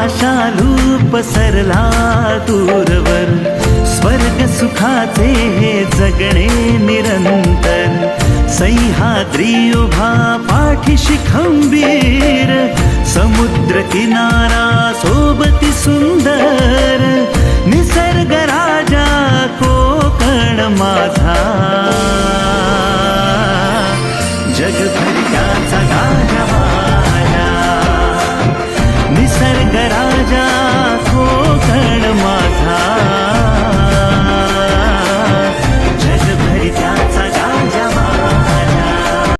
आशालू सरला दूरवर. स्वर्ग सुखाचे हे जगणे निरंतर. सह्याद्री उभा पाठीशी खंबीर समुद्र किनारा सोबती सुंदर. निसर्ग राजा कोकण माझा. जगभर